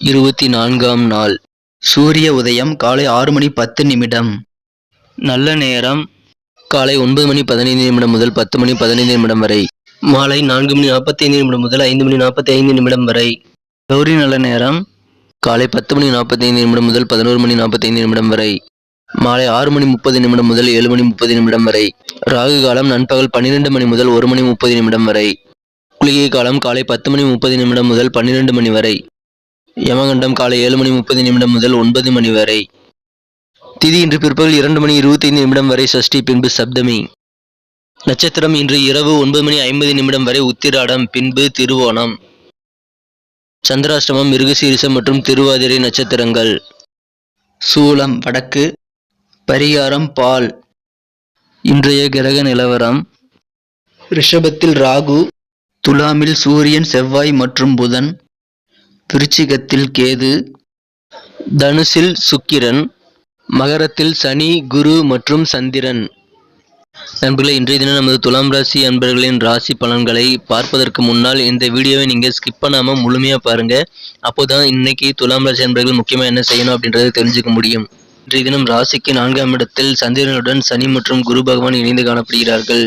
இருபத்தி நான்காம் நாள். சூரிய உதயம் காலை ஆறு மணி பத்து நிமிடம். நல்ல நேரம். காலை ஒன்பது மணி பதினைந்து நிமிடம் முதல் பத்து மணி பதினைந்து நிமிடம் வரை. மாலை நான்கு மணி நாற்பத்தி ஐந்து நிமிடம் முதல் ஐந்து மணி நாற்பத்தி ஐந்து நிமிடம் வரை. கௌரி நல்ல நேரம். காலை பத்து மணி நாற்பத்தி ஐந்து நிமிடம் முதல் பதினோரு மணி நாற்பத்தி ஐந்து நிமிடம் வரை. மாலை ஆறு மணி முப்பது நிமிடம் முதல் ஏழு மணி முப்பது நிமிடம் வரை. ராகு காலம் நண்பகல் பன்னிரெண்டு மணி முதல் ஒரு மணி முப்பது நிமிடம் வரை. குளிகை காலம் காலை பத்து மணி முப்பது நிமிடம் முதல் பன்னிரெண்டு மணி வரை. யமகண்டம் காலை ஏழு மணி முப்பது நிமிடம் முதல் ஒன்பது மணி வரை. திதி இன்று பிற்பகல் இரண்டு மணி இருபத்தைந்து நிமிடம் வரை சஷ்டி பின்பு சப்தமி. நட்சத்திரம் இன்று இரவு ஒன்பது மணி ஐம்பது நிமிடம் வரை உத்திராடம் பின்பு திருவோணம். சந்திராஷ்டமம் மிருகசீரிசம் மற்றும் திருவாதிரை நட்சத்திரங்கள். சூலம் வடக்கு. பரிகாரம் பால். இன்றைய கிரக நிலவரம். ரிஷபத்தில் ராகு துலாமில் சூரியன் செவ்வாய் மற்றும் புதன். விருச்சிகத்தில் கேது தனுசில் சுக்கிரன் மகரத்தில் சனி குரு மற்றும் சந்திரன். நண்பர்களே இன்றைய தினம் நமது துலாம் ராசி அன்பர்களின் ராசி பலன்களை பார்ப்பதற்கு முன்னால் இந்த வீடியோவை நீங்கள் ஸ்கிப் பண்ணாமல் முழுமையாக பாருங்கள் அப்போதான் இன்னைக்கு துலாம் ராசி அன்பர்கள் முக்கியமாக என்ன செய்யணும் அப்படின்றத தெரிஞ்சுக்க முடியும். இன்றைய தினம் ராசிக்கு நான்காம் இடத்தில் சந்திரனுடன் சனி மற்றும் குரு பகவான் இணைந்து காணப்படுகிறார்கள்.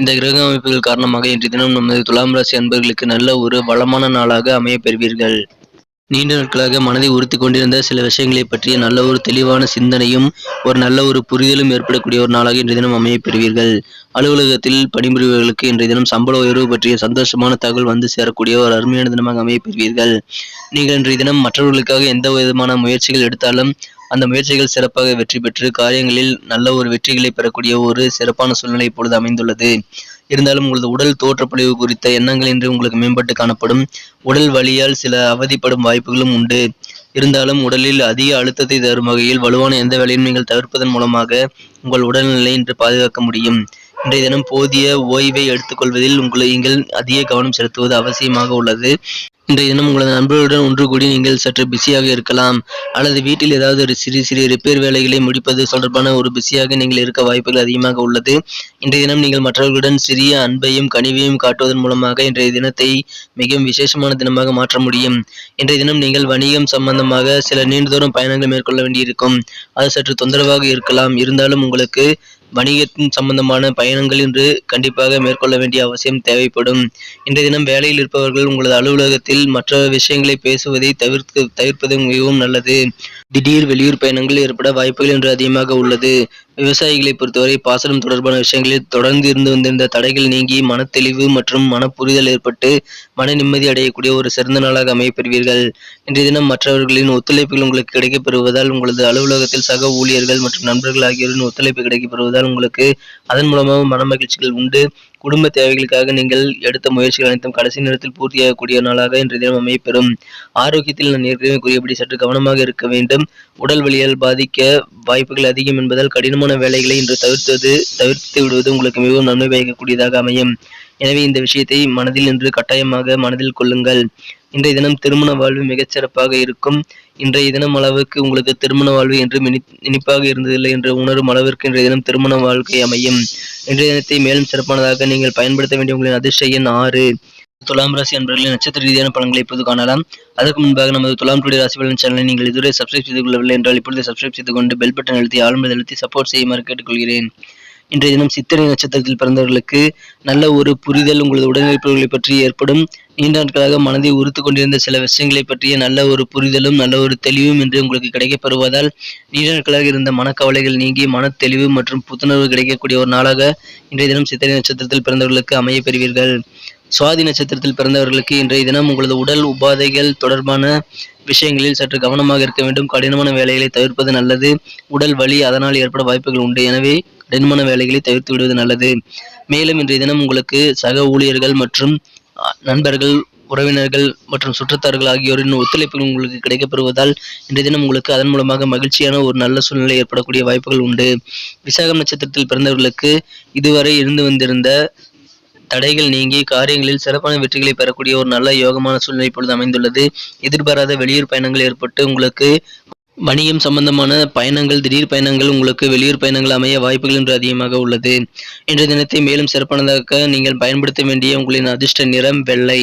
இந்த கிரக அமைப்புகள் காரணமாக இன்றைய தினம் நமது துலாம் ராசி அன்பர்களுக்கு நல்ல ஒரு வளமான நாளாக அமைய பெறுவீர்கள். நீண்ட நாட்களாக மனதை உறுத்தி கொண்டிருந்த சில விஷயங்களை பற்றிய நல்ல ஒரு தெளிவான சிந்தனையும் ஒரு நல்ல ஒரு புரிதலும் ஏற்படக்கூடிய ஒரு நாளாக இன்றைய தினம் அமைய பெறுவீர்கள். அலுவலகத்தில் பணிபுரிபவர்களுக்கு இன்றைய தினம் சம்பள உயர்வு பற்றிய சந்தோஷமான தகவல் வந்து சேரக்கூடிய ஒரு அருமையான தினமாக அமைய பெறுவீர்கள். நீங்கள் இன்றைய தினம் மற்றவர்களுக்காக எந்த விதமான முயற்சிகள் எடுத்தாலும் அந்த முயற்சிகள் சிறப்பாக வெற்றி பெற்று காரியங்களில் நல்ல ஒரு வெற்றிகளை பெறக்கூடிய ஒரு சிறப்பான சூழ்நிலை இப்பொழுது அமைந்துள்ளது. இருந்தாலும் உங்களது உடல் தோற்றப்பொழிவு குறித்த எண்ணங்கள் இன்று உங்களுக்கு மேம்பட்டு காணப்படும். உடல் வலியால் சில அவதிப்படும் வாய்ப்புகளும் உண்டு. இருந்தாலும் உடலில் அதிக அழுத்தத்தை தரும் வகையில் வலுவான எந்த வேலையும் நீங்கள் தவிர்ப்பதன் மூலமாக உங்கள் உடல்நிலை இன்று பாதுகாக்க முடியும். இன்றைய தினம் போதிய ஓய்வை எடுத்துக்கொள்வதில் உங்களை நீங்கள் அதிக கவனம் செலுத்துவது அவசியமாக உள்ளது. இன்றைய தினம் உங்களது நண்பர்களுடன் ஒன்று கூடி நீங்கள் சற்று பிஸியாக இருக்கலாம். அல்லது வீட்டில் ஏதாவது ஒரு சிறு சிறு ரிப்பேர் வேலைகளை முடிப்பது தொடர்பான ஒரு பிஸியாக நீங்கள் இருக்க வாய்ப்புகள் அதிகமாக உள்ளது. இன்றைய தினம் நீங்கள் மற்றவர்களுடன் சிறிய அன்பையும் கனிவையும் காட்டுவதன் மூலமாக இன்றைய தினத்தை மிகவும் விசேஷமான தினமாக மாற்ற முடியும். இன்றைய தினம் நீங்கள் வணிகம் சம்பந்தமாக சில நீண்ட பயணங்கள் மேற்கொள்ள வேண்டியிருக்கும். அது சற்று தொந்தரவாக இருக்கலாம். இருந்தாலும் உங்களுக்கு வணிகத்தின் சம்பந்தமான பயணங்கள் இன்று கண்டிப்பாக மேற்கொள்ள வேண்டிய அவசியம் தேவைப்படும். இன்றைய தினம் வேலையில் இருப்பவர்கள் உங்களது அலுவலகத்தில் மற்ற விஷயங்களை பேசுவதை தவிர்த்து தவிர்ப்பது மிகவும் நல்லது. திடீர் வெளியூர் பயணங்கள் ஏற்பட வாய்ப்புகள் இன்று அதிகமாக உள்ளது. விவசாயிகளை பொறுத்தவரை பாசனம் தொடர்பான விஷயங்களில் தொடர்ந்து இருந்து வந்திருந்த தடைகள் நீங்கி மனத்தெளிவு மற்றும் மனப்புரிதல் ஏற்பட்டு மன நிம்மதி அடையக்கூடிய ஒரு சிறந்த நாளாக அமையப்பெறுவீர்கள். இன்றைய தினம் மற்றவர்களின் ஒத்துழைப்புகள் உங்களுக்கு கிடைக்கப்பெறுவதால் உங்களது அலுவலகத்தில் சக ஊழியர்கள் மற்றும் நண்பர்கள் ஆகியோரின் ஒத்துழைப்பு கிடைக்கப்பெறுவதால் உங்களுக்கு அதன் மூலமாக மன மகிழ்ச்சிகள் உண்டு. குடும்ப தேவைகளுக்காக நீங்கள் எடுத்த முயற்சிகள் அனைத்தும் கடைசி நேரத்தில் பூர்த்தியாகக்கூடிய நாளாக இன்றைய தினம் அமையப்பெறும். ஆரோக்கியத்தில் நான் ஏற்கனவே கூறியபடி சற்று கவனமாக இருக்க வேண்டும். உடல் வலியால் பாதிக்க வாய்ப்புகள் அதிகம் என்பதால் கடினமான வேலைகளை இன்று தவிர்த்தது தவிர்த்து விடுவது உங்களுக்கு மிகவும் நன்மை பயக்கக்கூடியதாக அமையும். எனவே இந்த விஷயத்தை மனதில் இன்று கட்டாயமாக மனதில் கொள்ளுங்கள். இன்றைய தினம் திருமண வாழ்வு மிகச்சிறப்பாக இருக்கும். இன்றைய தினம் அளவுக்கு உங்களுக்கு திருமண வாழ்வு என்று இனிப்பாக இருந்ததில்லை என்று உணரும் அளவிற்கு இன்றைய தினம் திருமண வாழ்க்கை அமையும். இன்றைய தினத்தை மேலும் சிறப்பானதாக நீங்கள் பயன்படுத்த வேண்டிய உங்களின் அதிர்ஷ்ட எண் ஆறு. துலாம் ராசி அன்பர்களின் நட்சத்திர ரீதியான பலன்களை இப்போது காணலாம். அதற்கு முன்பாக நமது துலாம் டுடே ராசி பலன் சேனலை நீங்கள் இதுவரை சப்ஸ்கிரைப் செய்து கொள்ளவில்லை என்றால் இப்பொழுது சப்ஸ்கிரைப் செய்து கொண்டு பெல் பட்டன் அழுத்தி ஆளுநர் அழுத்தி சப்போர்ட் செய்யுமாறு கேட்டுக்கொள்கிறேன். இன்றைய தினம் சித்திரை நட்சத்திரத்தில் பிறந்தவர்களுக்கு நல்ல ஒரு புரிதல் உங்களது உடனிருப்பவர்களை பற்றி ஏற்படும். நீண்ட நாட்களாக மனதை உறுத்து கொண்டிருந்த சில விஷயங்களை பற்றிய நல்ல ஒரு புரிதலும் நல்ல ஒரு தெளிவும் என்று உங்களுக்கு கிடைக்கப்பெறுவதால் நீண்ட நாட்களாக இருந்த மனக்கவலைகள் நீங்கி மன தெளிவு மற்றும் புத்துணர்வு கிடைக்கக்கூடிய ஒரு நாளாக இன்றைய தினம் சித்திரை நட்சத்திரத்தில் பிறந்தவர்களுக்கு அமைய பெறுவீர்கள். சுவாதி நட்சத்திரத்தில் பிறந்தவர்களுக்கு இன்றைய தினம் உங்களது உடல் உபாதைகள் தொடர்பான விஷயங்களில் சற்று கவனமாக இருக்க வேண்டும். கடினமான வேலைகளை தவிர்ப்பது நல்லது. உடல் வலி அதனால் ஏற்பட வாய்ப்புகள் உண்டு. எனவே கடினமான வேலைகளை தவிர்த்து விடுவது நல்லது. மேலும் இன்றைய தினம் உங்களுக்கு சக ஊழியர்கள் மற்றும் அஹ், நண்பர்கள் உறவினர்கள் மற்றும் சுற்றத்தார்கள் ஆகியோரின் ஒத்துழைப்பு உங்களுக்கு கிடைக்கப்பெறுவதால் இன்றைய தினம் உங்களுக்கு அதன் மூலமாக மகிழ்ச்சியான ஒரு நல்ல சூழ்நிலை ஏற்படக்கூடிய வாய்ப்புகள் உண்டு. விசாகம் நட்சத்திரத்தில் பிறந்தவர்களுக்கு இதுவரை இருந்து வந்திருந்த தடைகள் நீங்கி காரியங்களில் சிறப்பான வெற்றிகளை பெறக்கூடிய ஒரு நல்ல யோகமான சூழ்நிலை இப்பொழுது அமைந்துள்ளது. எதிர்பாராத வெளியூர் பயணங்கள் ஏற்பட்டு உங்களுக்கு வணிகம் சம்பந்தமான பயணங்கள் திடீர் பயணங்கள் உங்களுக்கு வெளியூர் பயணங்கள் அமைய வாய்ப்புகள் இன்று அதிகமாக உள்ளது. இன்றைய தினத்தை மேலும் சிறப்பானதாக நீங்கள் பயன்படுத்த வேண்டிய உங்களின் அதிர்ஷ்ட நிறம் வெள்ளை.